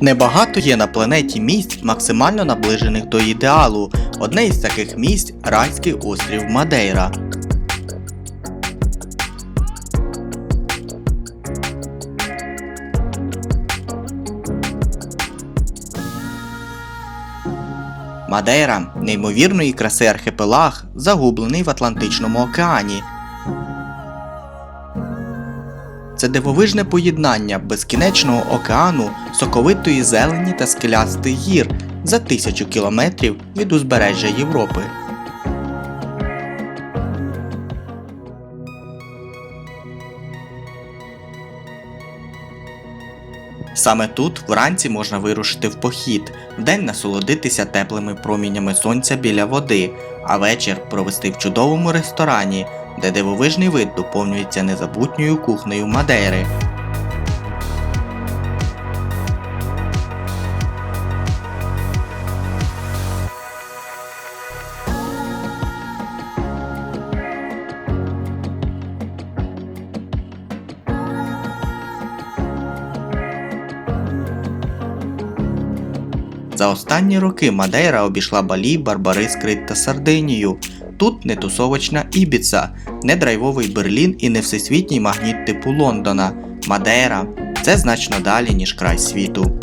Небагато є на планеті місць, максимально наближених до ідеалу. Одне із таких місць райський острів Мадейра. Мадейра неймовірної краси архіпелаг, загублений в Атлантичному океані. Це дивовижне поєднання безкінечного океану, соковитої зелені та скелястих гір за тисячу кілометрів від узбережжя Європи. Саме тут вранці можна вирушити в похід, вдень насолодитися теплими промінями сонця біля води, а вечір провести в чудовому ресторані, де дивовижний вид доповнюється незабутньою кухнею Мадейри. За останні роки Мадейра обійшла Балі, Барбарис, Крит та Сардинію. Тут не тусовочна Ібіца, не драйвовий Берлін і не всесвітній магніт типу Лондона. Мадейра це значно далі, ніж край світу.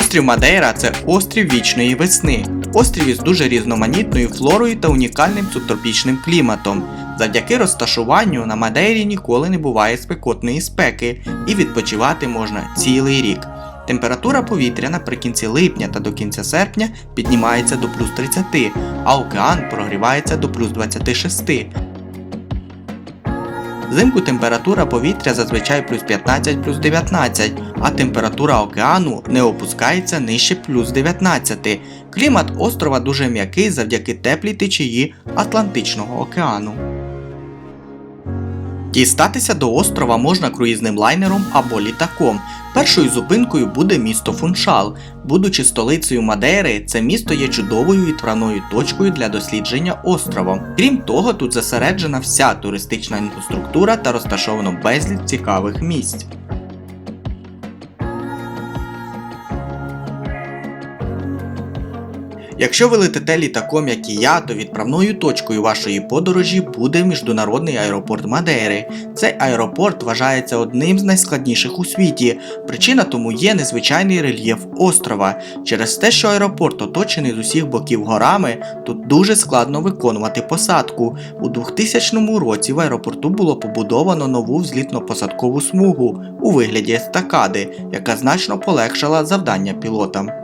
Острів Мадейра це острів вічної весни. Острів із дуже різноманітною флорою та унікальним субтропічним кліматом. Завдяки розташуванню на Мадейрі ніколи не буває спекотної спеки, і відпочивати можна цілий рік. Температура повітря наприкінці липня та до кінця серпня піднімається до плюс 30, а океан прогрівається до плюс 26. Взимку температура повітря зазвичай плюс 15 плюс 19, а температура океану не опускається нижче плюс 19. Клімат острова дуже м'який завдяки теплій течії Атлантичного океану. Дістатися до острова можна круїзним лайнером або літаком. Першою зупинкою буде місто Фуншал. Будучи столицею Мадейри, це місто є чудовою відправною точкою для дослідження острова. Крім того, тут зосереджена вся туристична інфраструктура та розташовано безліч цікавих місць. Якщо ви летите літаком, як і я, то відправною точкою вашої подорожі буде міжнародний аеропорт Мадейри. Цей аеропорт вважається одним з найскладніших у світі. Причина тому є незвичайний рельєф острова. Через те, що аеропорт оточений з усіх боків горами, тут дуже складно виконувати посадку. У 2000 році в аеропорту було побудовано нову взлітно-посадкову смугу у вигляді естакади, яка значно полегшила завдання пілотам.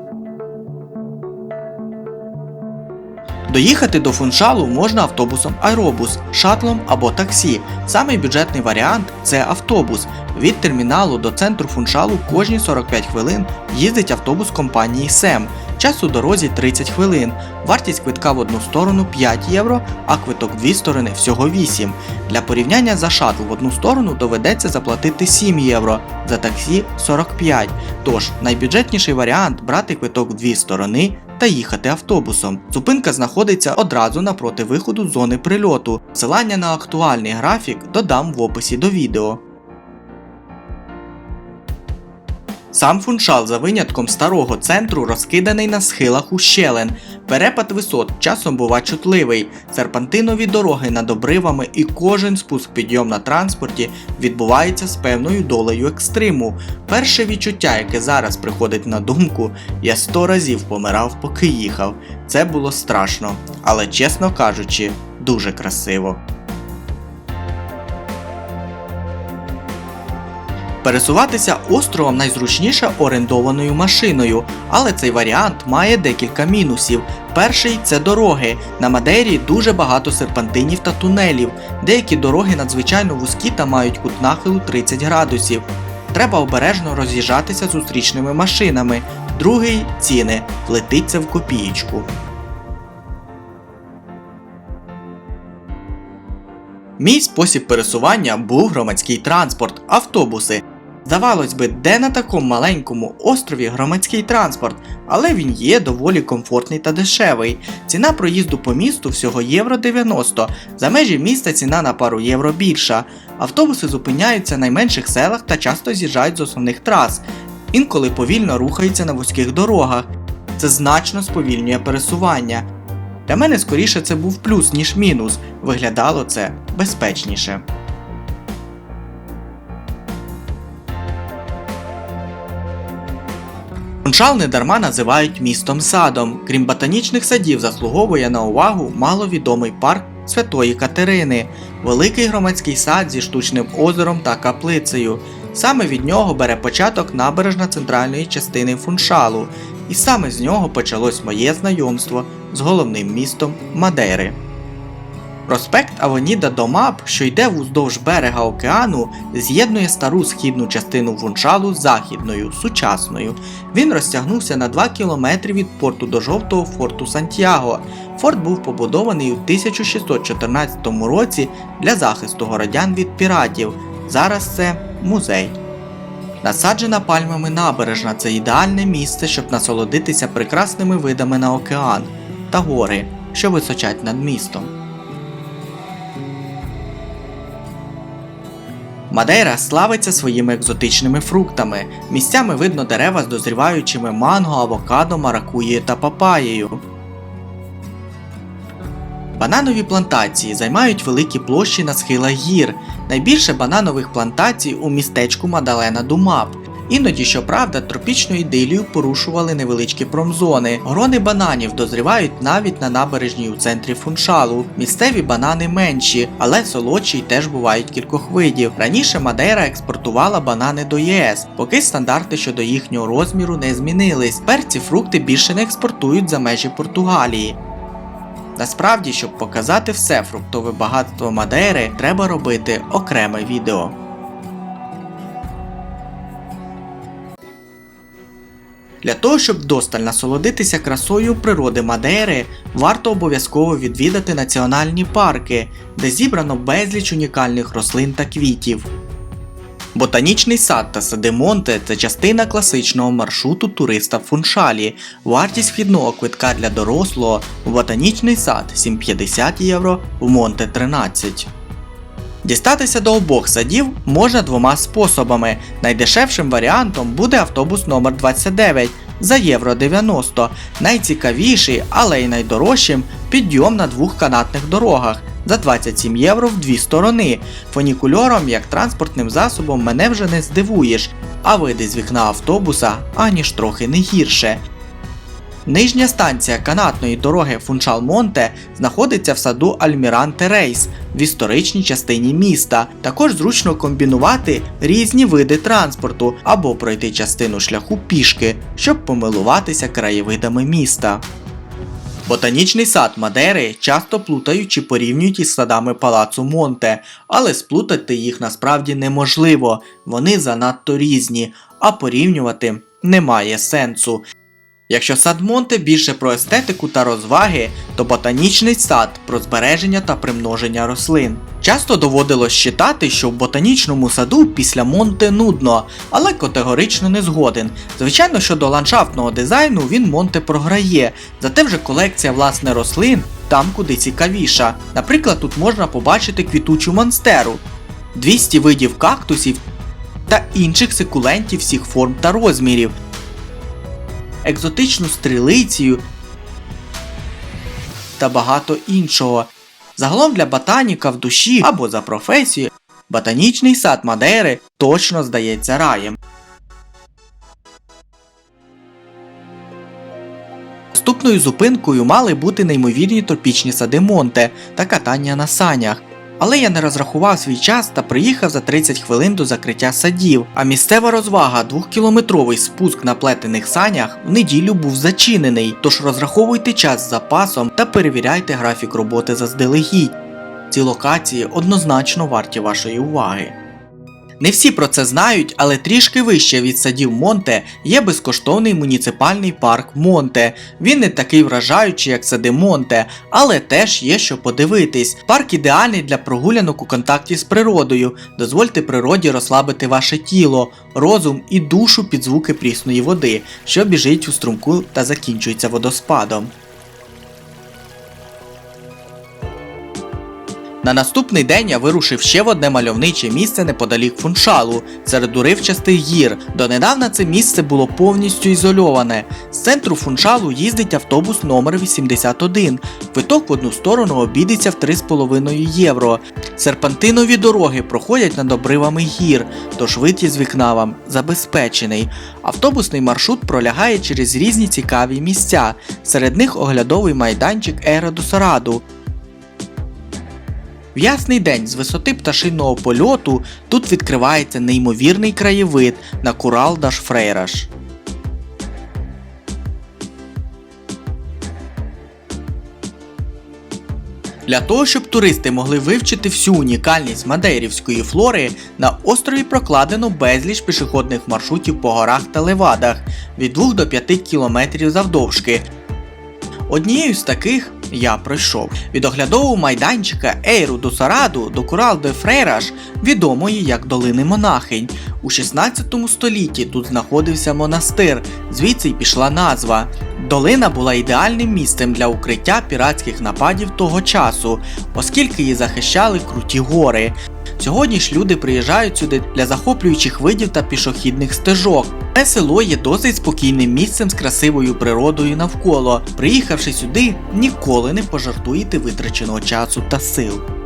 Доїхати до фуншалу можна автобусом Аеробус, шатлом або таксі. Самий бюджетний варіант це автобус. Від терміналу до центру фуншалу кожні 45 хвилин їздить автобус компанії СЕМ. Час у дорозі 30 хвилин. Вартість квитка в одну сторону 5 євро, а квиток в дві сторони всього 8. Для порівняння за шатл в одну сторону доведеться заплатити 7 євро, за таксі 45. Тож найбюджетніший варіант брати квиток в дві сторони та їхати автобусом. Зупинка знаходиться одразу напроти виходу зони прильоту. Посилання на актуальний графік додам в описі до відео. Сам фуншал за винятком старого центру розкиданий на схилах ущелин. Перепад висот часом бува чутливий, серпантинові дороги над обривами і кожен спуск підйом на транспорті відбувається з певною долею екстриму. Перше відчуття, яке зараз приходить на думку, я сто разів помирав, поки їхав. Це було страшно, але чесно кажучи, дуже красиво. Пересуватися островом найзручніше орендованою машиною, але цей варіант має декілька мінусів. Перший це дороги. На Мадейрі дуже багато серпантинів та тунелів. Деякі дороги надзвичайно вузькі та мають кут нахилу 30 градусів. Треба обережно роз'їжджатися зустрічними машинами. Другий ціни летиться в копієчку. Мій спосіб пересування був громадський транспорт, автобуси. Здавалось би, де на такому маленькому острові громадський транспорт, але він є доволі комфортний та дешевий. Ціна проїзду по місту всього євро 90, за межі міста ціна на пару євро більша. Автобуси зупиняються в найменших селах та часто з'їжджають з основних трас, інколи повільно рухаються на вузьких дорогах. Це значно сповільнює пересування. Для мене скоріше це був плюс, ніж мінус. Виглядало це безпечніше. Фунчал недарма називають містом садом. Крім ботанічних садів, заслуговує на увагу маловідомий парк Святої Катерини, великий громадський сад зі штучним озером та каплицею. Саме від нього бере початок набережна центральної частини фуншалу, і саме з нього почалось моє знайомство з головним містом Мадейри. Проспект Авоніда Домап, що йде вуздовж берега океану, з'єднує стару східну частину Фунчалу з західною, сучасною. Він розтягнувся на 2 кілометри від порту до жовтого форту Сантьяго. Форт був побудований у 1614 році для захисту городян від піратів. Зараз це музей. Насаджена пальмами набережна це ідеальне місце, щоб насолодитися прекрасними видами на океан та гори, що височать над містом. Мадейра славиться своїми екзотичними фруктами. Місцями видно дерева з дозріваючими манго, авокадо, маракуєю та папаєю. Бананові плантації займають великі площі на схилах гір. Найбільше бананових плантацій у містечку Мадалена Думап. Іноді, щоправда, тропічну ідилію порушували невеличкі промзони. Грони бананів дозрівають навіть на набережній у центрі фуншалу. Місцеві банани менші, але солодші й теж бувають кількох видів. Раніше Мадейра експортувала банани до ЄС, поки стандарти щодо їхнього розміру не змінились. Тепер ці фрукти більше не експортують за межі Португалії. Насправді, щоб показати все фруктове багатство Мадейри, треба робити окреме відео. Для того, щоб вдосталь насолодитися красою природи Мадейри, варто обов'язково відвідати національні парки, де зібрано безліч унікальних рослин та квітів. Ботанічний сад та сади це частина класичного маршруту туриста в Фуншалі. Вартість вхідного квитка для дорослого в ботанічний сад 7,50 євро, в Монте 13. Дістатися до обох садів можна двома способами. Найдешевшим варіантом буде автобус номер 29 за євро 90. Найцікавіший, але й найдорожчим підйом на двох канатних дорогах за 27 євро в дві сторони. Фунікульором як транспортним засобом мене вже не здивуєш, а види з вікна автобуса аніж трохи не гірше. Нижня станція канатної дороги Фунчал-Монте знаходиться в саду Альміранте Рейс в історичній частині міста. Також зручно комбінувати різні види транспорту або пройти частину шляху пішки, щоб помилуватися краєвидами міста. Ботанічний сад Мадери часто плутають чи порівнюють із садами палацу Монте, але сплутати їх насправді неможливо, вони занадто різні, а порівнювати немає сенсу. Якщо сад Монте більше про естетику та розваги, то ботанічний сад про збереження та примноження рослин. Часто доводилось читати, що в ботанічному саду після Монте нудно, але категорично не згоден. Звичайно, щодо ландшафтного дизайну він Монте програє, зате вже колекція власне рослин там куди цікавіша. Наприклад, тут можна побачити квітучу монстеру, 200 видів кактусів та інших секулентів всіх форм та розмірів екзотичну стрілицію та багато іншого. Загалом для ботаніка в душі або за професією ботанічний сад Мадейри точно здається раєм. Наступною зупинкою мали бути неймовірні тропічні сади Монте та катання на санях. Але я не розрахував свій час та приїхав за 30 хвилин до закриття садів, а місцева розвага двохкілометровий спуск на плетених санях в неділю був зачинений, тож розраховуйте час з запасом та перевіряйте графік роботи заздалегідь. Ці локації однозначно варті вашої уваги. Не всі про це знають, але трішки вище від садів Монте є безкоштовний муніципальний парк Монте. Він не такий вражаючий, як сади Монте, але теж є що подивитись. Парк ідеальний для прогулянок у контакті з природою. Дозвольте природі розслабити ваше тіло, розум і душу під звуки прісної води, що біжить у струмку та закінчується водоспадом. На наступний день я вирушив ще в одне мальовниче місце неподалік фуншалу, серед уривчастих гір. Донедавна це місце було повністю ізольоване. З центру фуншалу їздить автобус номер 81. Квиток в одну сторону обійдеться в 3,5 євро. Серпантинові дороги проходять над обривами гір, тож вид із вікна вам забезпечений. Автобусний маршрут пролягає через різні цікаві місця. Серед них оглядовий майданчик Ера Сараду. В ясний день з висоти пташиного польоту тут відкривається неймовірний краєвид на Курал даш Фрейраш. Для того, щоб туристи могли вивчити всю унікальність мадейрівської флори, на острові прокладено безліч пішохідних маршрутів по горах та левадах від 2 до 5 кілометрів завдовжки. Однією з таких я пройшов від оглядового майданчика Ейру до Сараду до Курал де Фрейраш, відомої як Долини Монахинь. У 16 столітті тут знаходився монастир, звідси й пішла назва. Долина була ідеальним місцем для укриття піратських нападів того часу, оскільки її захищали круті гори. Сьогодні ж люди приїжджають сюди для захоплюючих видів та пішохідних стежок. Це село є досить спокійним місцем з красивою природою навколо. Приїхавши сюди, ніколи не пожартуєте витраченого часу та сил.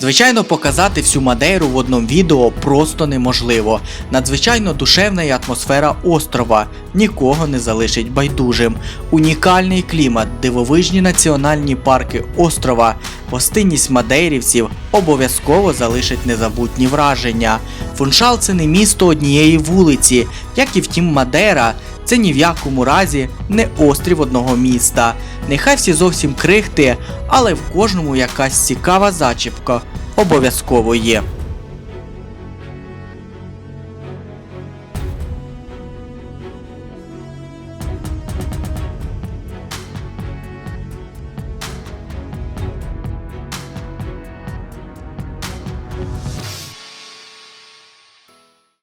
Звичайно, показати всю Мадейру в одному відео просто неможливо. Надзвичайно душевна і атмосфера острова нікого не залишить байдужим. Унікальний клімат, дивовижні національні парки острова, гостинність мадейрівців обов'язково залишить незабутні враження. Фуншал це не місто однієї вулиці, як і втім Мадейра. Це ні в якому разі не острів одного міста. Нехай всі зовсім крихти, але в кожному якась цікава зачіпка обов'язково є.